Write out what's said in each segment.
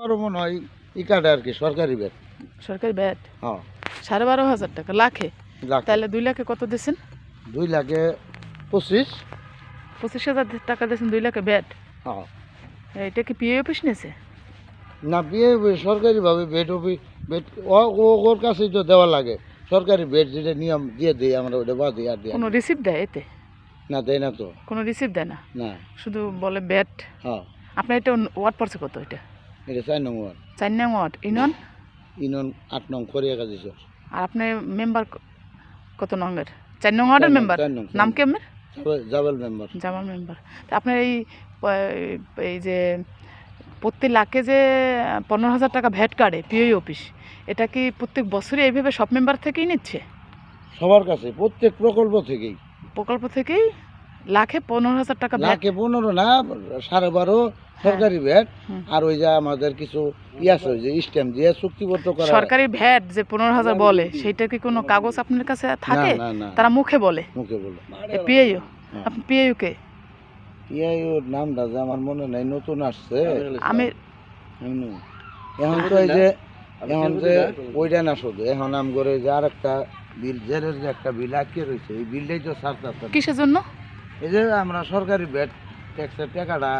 আরও মনে হয় ই কাটে আর কি সরকারি বেড সরকারি ব্যাট? হ্যাঁ। সাড়ে বারো হাজার টাকা লাখে? তাহলে দুই লাখে কত দিয়েছেন দুই লাখে পঁচিশ। পঁচিশ হাজার টাকা দিয়েছেন দুই লাখে ব্যাট? হ্যাঁ। এটা কি পিএ অফিস নিয়েছে? না বিয়ে সরকারিভাবে বেড অফিস বেড ওর কাছেই তো দেওয়া লাগে। সরকারি বেড যেটা নিয়ম দিয়ে দিই আমরা ওটা বাদ দিই আর দিই কোনো রিসিপ্ট দেয় এতে? না দেয় না তো। কোনো রিসিপ্ট দেয় না? না। শুধু বলে ব্যাট? হ্যাঁ। আপনার এটা ওয়ার্ড পড়ছে কত এটা? এটা চার নম্বর। চার নং ওয়ার্ড ইউনিয়ন ইনন আট নং খরিয়া কাজে আর আপনার মেম্বার কত নংয়ের? চার নং ওয়ার্ডের মেম্বার? নং, নাম নং। কি আপনার? জাবেল মেম্বার। জামাল মেম্বার। তা আপনার এই এই যে প্রতি লাখে যে পনেরো হাজার টাকা ভ্যাট কাটে পিওই অফিস এটা কি প্রত্যেক বছরই এইভাবে সব মেম্বার থেকেই নিচ্ছে? সবার কাছে প্রত্যেক প্রকল্প থেকেই। প্রকল্প থেকেই লাখে পনেরো হাজার টাকা লাখে পনেরো না সাড়ে বারো সরকারি ভ্যাট আর ওই যে আমাদের কিছু ইয়াস ওই যে স্ট্যাম্প দিয়ে চুক্তিবদ্ধ করা। সরকারি ভ্যাট যে পনেরো হাজার বলে কি কোনো কাগজ আপনার কাছে থাকে? তারা মুখে বলে। মুখে বলো। হ্যাঁ। আপনি কে? নামটা যে আমার মনে নাই নতুন আসছে। আমি এখন তো এই যে এখন যে ওইটা না শুধু এখন আম করে যে আর একটা বিল জেলের যে একটা বিল আটকে রয়েছে এই বিলটাই তো সারতে কিসের জন্য? এই যে আমরা সরকারি ব্যাট ট্যাক্সের টাকাটা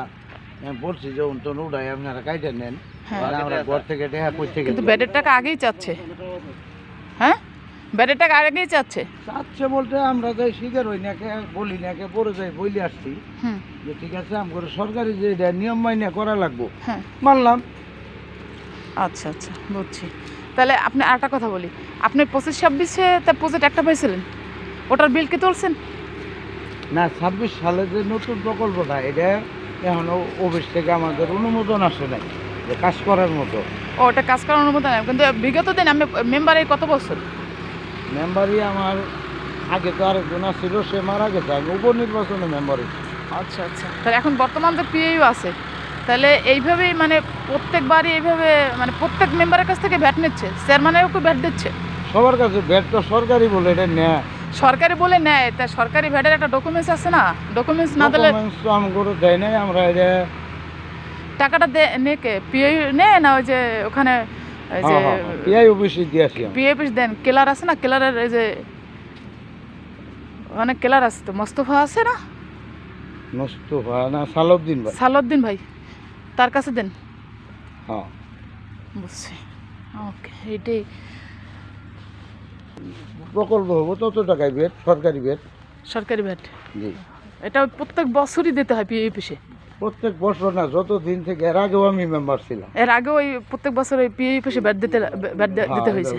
আমি বলছি যে তো উঠাই আপনারা কাইটে নেন। হ্যাঁ। আমরা ঘর থেকে টাকা কই থেকে কিন্তু ব্যাটের টাকা আগেই চাচ্ছে। হ্যাঁ? ব্যাটের টাকা আগেই চাচ্ছে। চাচ্ছে বলতে আমরা যাই শিকার হই না কে বলি না কে পরে যাই বইলে আসছি। যে ঠিক আছে আম করে সরকারি যে এটা নিয়ম মাইনে করা লাগবো। হ্যাঁ। মানলাম। আচ্ছা আচ্ছা বুঝছি। তাহলে আপনি আরেকটা কথা বলি। আপনি পঁচিশ ছাব্বিশে তার প্রজেক্ট একটা পাইছিলেন? ওটার বিল কি তুলছেন? না ছাব্বিশ সালে যে নতুন প্রকল্পটা এটা এখনও অফিস থেকে আমাদের অনুমোদন আসে নাই যে কাজ করার মতো। ও ওটা কাজ করার অনুমোদন কিন্তু বিগত দিন আমি মেম্বারে কত বছর? মেম্বারই আমার আগে তো আরেকজন ছিল সে মারা গেছে আমি উপনির্বাচনে মেম্বারই আচ্ছা আচ্ছা। তাহলে এখন বর্তমান যে পিএইউ আছে তাহলে এইভাবেই মানে প্রত্যেকবারই এইভাবে মানে প্রত্যেক মেম্বারের কাছ থেকে ভ্যাট নিচ্ছে চেয়ারম্যানেরও ভ্যাট দিচ্ছে? সবার কাছে ব্যাট তো সরকারি বলে এটা নেয় সরকারি বলে নেয় তা সরকারি ভ্যাটের একটা ডকুমেন্টস আছে না? ডকুমেন্টস না দিলে Documents তো আমি দেয় নাই আমরা এটা টাকাটা দে নে কে? পিএইউ নে না ওই যে ওখানে এই যে পিআই অফিসে দিয়েছি আমি। পিএপিস দেন কেলার আছে না? কেলারের এই যে ওখানে কেলার আছে তো মোস্তফা আছে না? হয় না সালাউদ্দিন ভাই। সালউদ্দিন ভাই তার কাছে দেন। হ্যাঁ। বুঝছি। ওকে এইটাই। প্রকল্প হব তত টাকায় বেড সরকারি বেড সরকারি বেড জি। এটা প্রত্যেক বছরই দিতে হয় পিএপিসে প্রত্যেক বছর না যত দিন থেকে এর আগেও আমি মেম্বার ছিলাম। এর আগেও ওই প্রত্যেক বছর ওই পিএপিসে ভ্যাট দিতে ভ্যাট দিতে হ্যাঁ, হয়েছে।